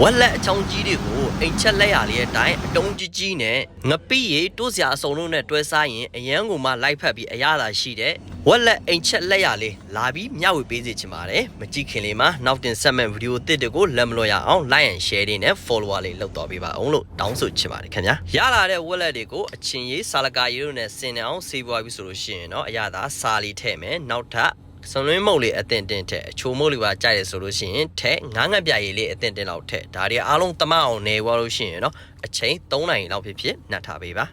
ဝက်လက်အချောင်းကြီးတွေကိုအိမ်ချက်လက်ရလေးအတိုင်းအတုံးကြီးကြီးနဲ့ငပိရီတိုးစရာအစုံလုံးနဲ့တွဲစားရင်အရန်ကိုမှလိုက်ဖက်ပြီးအရသာရှိတဲ့ဝက်လက်အိမ်ချက်လက်ရလေးလာပြီးမျှဝေပေးစေချင်ပါတယ်မကြည့်ခင်လေးမှာနောက်တင်ဆက်မဲ့ဗီဒီယိုတစ်တွေကိုလက်မလွတ်ရအောင် like and share တွေနဲ့ follower လေးလုပ်တော်ပေးပါအောင်လို့တောင်းဆိုချင်ပါတယ်ခင်ဗျာရလာတဲ့ဝက်လက်တွေကိုအချင်းရေးစာလကာရီတို့နဲ့ဆင်နေအောင်ဆေးပွားပြီးဆိုလို့ရှိရင်တော့အရသာစာလီထည့်မယ်နောက်ထပ် စွန်လွင်းမုတ်လေးအတင်တင်ထက်အချိုမုတ်လေးပါကြရတယ်ဆိုလို့ရှိရင်ထက်ငားငတ်ပြရည်လေးအတင်တင်လောက်ထက်ဒါတွေအားလုံးတမအောင်နေွားလို့ရှိရင်နော်အချိန်3နိုင်လောက်ဖြစ်ဖြစ်နှက်ထားပေးပါ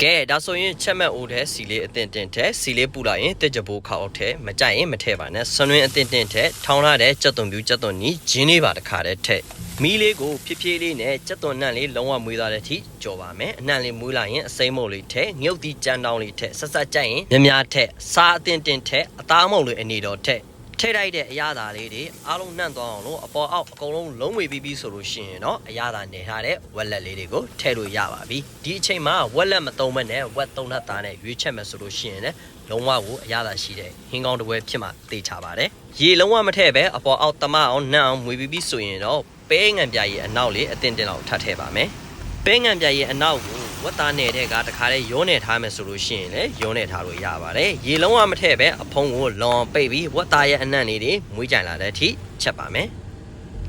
ကဲဒါဆိုရင်ချက်မဲ့အိုတဲ့စီလေးအတင်တင်ထက်စီလေးပူလိုက်ရင်တစ်ကြပိုးခေါက်ထဲမကြိုက်ရင်မထည့်ပါနဲ့ဆွန်ရင်းအတင်တင်ထက်ထောင်းလာတဲ့ကြက်သွန်ပြူကြက်သွန်နီဂျင်းလေးပါတခါတည်းထက် မီးလေးကိုဖြည်းဖြည်းလေးနဲ့ကြက်သွန်နှံ့လေးလုံးဝမွေးသွားတဲ့အထိကြော်ပါမယ်အနှံ့လေးမွေးလာရင်အစိမ်းမုတ်လေးထက်ငုတ်တီကြမ်းတောင်းလေးထက်ဆက်ဆက်ကြိုက်ရင်များများထက်စားအတင်တင်ထက်အသားမုတ်လေးအနေတော်ထက်ထိတ်လိုက်တဲ့အရာသာလေးတွေအားလုံးနှံ့သွားအောင်လို့အပေါ်အောက်အကုန်လုံးလုံးဝေပြီးပြီးဆိုလို့ရှိရင်တော့အရာသာနေထားတဲ့ဝက်လက်လေးတွေကိုထည့်လို့ရပါပြီဒီအချိန်မှာဝက်လက်မသုံးမနဲ့ဝက်သုံးနှက်သားနဲ့ရွေးချက်မယ်ဆိုလို့ရှိရင်လည်းလုံးဝကိုအရာသာရှိတဲ့ဟင်းကောင်းတစ်ပွဲဖြစ်မှသိချပါတယ်ရေလုံးဝမထည့်ပဲအပေါ်အောက်တမအောင်နှံ့အောင်မွေပြီးပြီးဆိုရင်တော့ ပဲငံပြရဲ့အနောက်လေးအတင်တင်လောက်ထပ်ထည့်ပါမယ်ပဲငံပြရဲ့အနောက်ကိုဝက်သားနယ်တဲ့ကတခါလေရောနေထားမယ်ဆိုလို့ရှိရင်လည်းရောနေထားလို့ရပါတယ်ရေလုံးဝမထည့်ပဲအဖုံးကိုလွန်ပိတ်ပြီးဝက်သားရဲ့အနံ့လေးတွေမွေးကြိုင်လာတဲ့အထိချက်ပါမယ်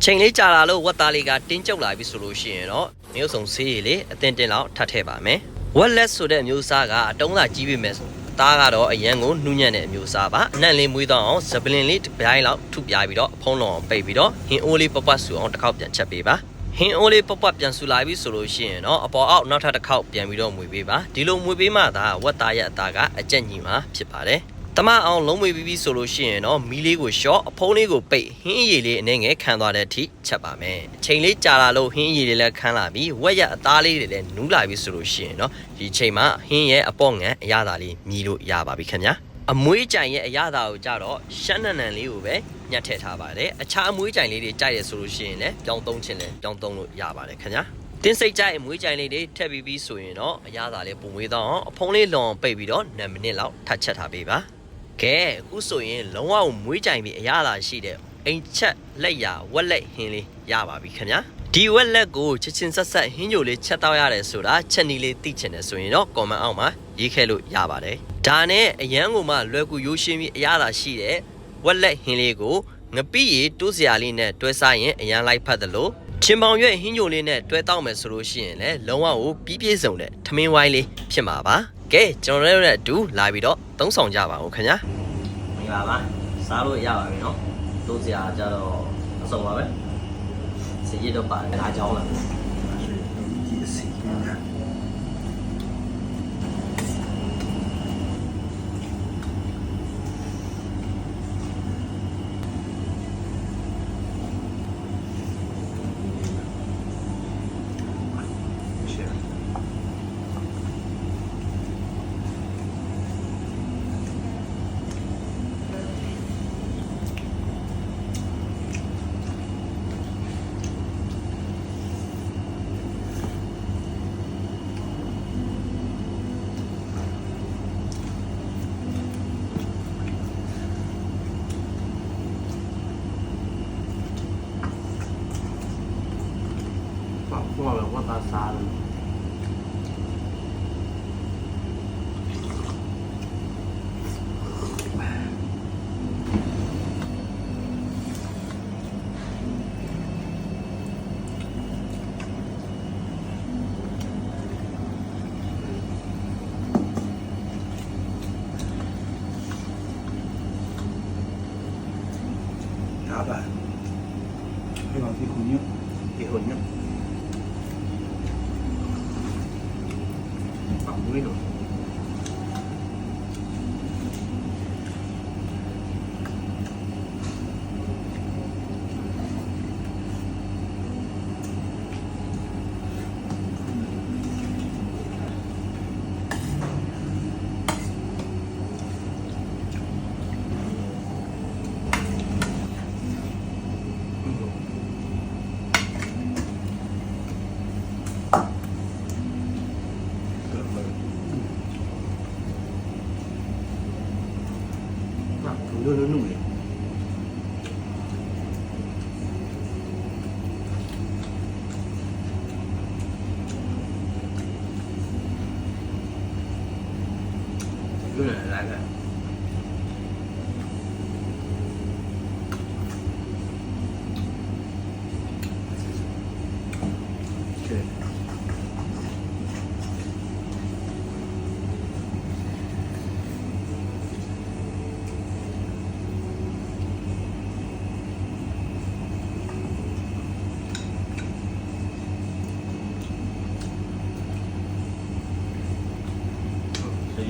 ချိန်လေးကြာလာလို့ဝက်သားလေးကတင်းကျုပ်လာပြီဆိုလို့ရှိရင်တော့မျိုးစုံဆေးရည်လေးအတင်တင်လောက်ထပ်ထည့်ပါမယ်ဝက်လက်ဆိုတဲ့မျိုးစားကအတုံးသာကြီးပြီမယ်ဆိုအ သားကတော့အရန်ကိုနှူးညံ့တဲ့အမျိုးစားပါအနံ့လေးမွေးတော့အောင်ဇပလင်လေးတစ်ပြိုင်လောက်ထုပြပြီးတော့အဖုံးလုံးအောင်ပိတ်ပြီးတော့ဟင်းအိုးလေးပပဆူအောင်တစ်ခေါက်ပြန်ချက်ပေးပါဟင်းအိုးလေးပပပြန်ဆူလာပြီဆိုလို့ရှိရင်တော့အပေါ်အောက်နောက်ထပ်တစ်ခေါက်ပြန်ပြီးတော့မွေပေးပါဒီလိုမွေပေးမှသာဝက်သားရဲ့အသားကအကြက်ညီမှာဖြစ်ပါတယ် တမအောင်လုံးမွေပြီးပြီဆိုလို့ရှိရင်တော့မီးလေးကိုရှော့အဖုံးလေးကိုပိတ်ဟင်းရည်လေးအနေငယ်ခံသွားတဲ့အထိချက်ပါမယ်အချိန်လေးကြာလာလို့ဟင်းရည်လေးလည်းခန်းလာပြီးဝက်ရအသားလေးတွေလည်းနူးလာပြီဆိုလို့ရှိရင်တော့ဒီချိန်မှာဟင်းရဲ့အပေါ့ငံအရသာလေးမြည်လို့ရပါပြီခင်ဗျာအမွေးကြိုင်ရဲ့အရသာကိုကြတော့ရှမ်းနန်နန်လေးကိုပဲညှက်ထည့်ထားပါတယ်အခြားအမွေးကြိုင်လေးတွေကြိုက်ရဆိုလို့ရှိရင်လည်းပြောင်းသုံးခြင်းလည်းပြောင်းသုံးလို့ရပါတယ်ခင်ဗျာတင်းစိတ်ကြိုက်အမွေးကြိုင်လေးတွေထည့်ပြီးပြီးဆိုရင်တော့အရသာလေးပုံမွေးတော့အောင်အဖုံးလေးလွန်ပိတ်ပြီးတော့2မိနစ်လောက်ထပ်ချက်ထားပေးပါ ကဲအခုဆိုရင်လုံးဝမွေးကြိုင်ပြီးအရသာရှိတဲ့အိမ်ချက်လက်ရဝက်လက်ဟင်းလေးရပါပြီခင်ဗျာဒီဝက်လက်ကိုချစ်ချင်းဆက်ဆက်ဟင်းကြိုလေးချက်တော့ရတယ်ဆိုတာချက်နီလေးသိချင်တယ်ဆိုရင်တော့ comment အောက်မှာရေးခဲ့လို့ရပါတယ်ဒါနဲ့အရန်ကိုမှလွယ်ကူရိုးရှင်းပြီးအရသာရှိတဲ့ဝက်လက်ဟင်းလေးကိုငပိရီတိုးစရာလေးနဲ့တွဲစားရင်အရန်လိုက်ဖတ်တယ်လို့ချင်းပေါင်ရွက်ဟင်းကြိုလေးနဲ့တွဲတောက်မယ်ဆိုလို့ရှိရင်လည်းလုံးဝကိုပြီးပြည့်စုံတဲ့ထမင်းဝိုင်းလေးဖြစ်မှာပါ ကဲကျွန်တော်တို့နဲ့အတူလာပြီးတော့သုံးဆောင်ကြပါဦးခင်ဗျာမင်္ဂလာပါစားလို့ရပါပြီနော်တိုးစရာကြတော့အဆုံးပါပဲစရစ်တော့ပါတယ်ဒါကြောင်းလား พวกแบบ genuinos. ด้วยแล้วหนุ่ยด้วยหลายๆแบบ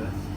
ဝဲ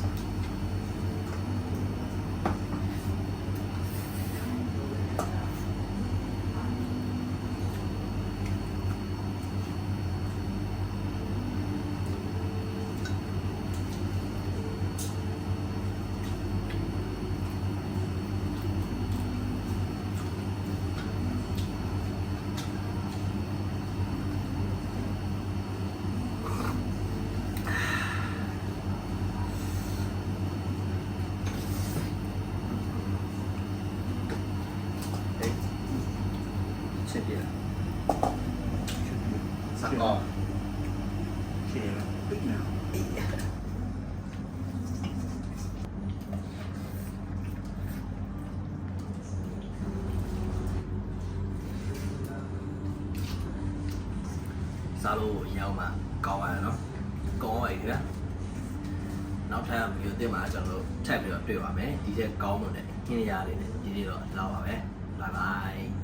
စကောကဲပိတ်နေစားလို့ရောက်မှကောင်းပါရနော်ကောင်းပါပြီခင်ဗျာနောက်ထပ်ဗီဒီယိုတင်မှာကျွန်တော်တို့ထပ်ပြီးတော့တွေ့ပါမယ်ဒီချက်ကောင်းမွန်တဲ့ခင်းရလေးနဲ့ဒီနေ့တော့လောက်ပါပဲ bye bye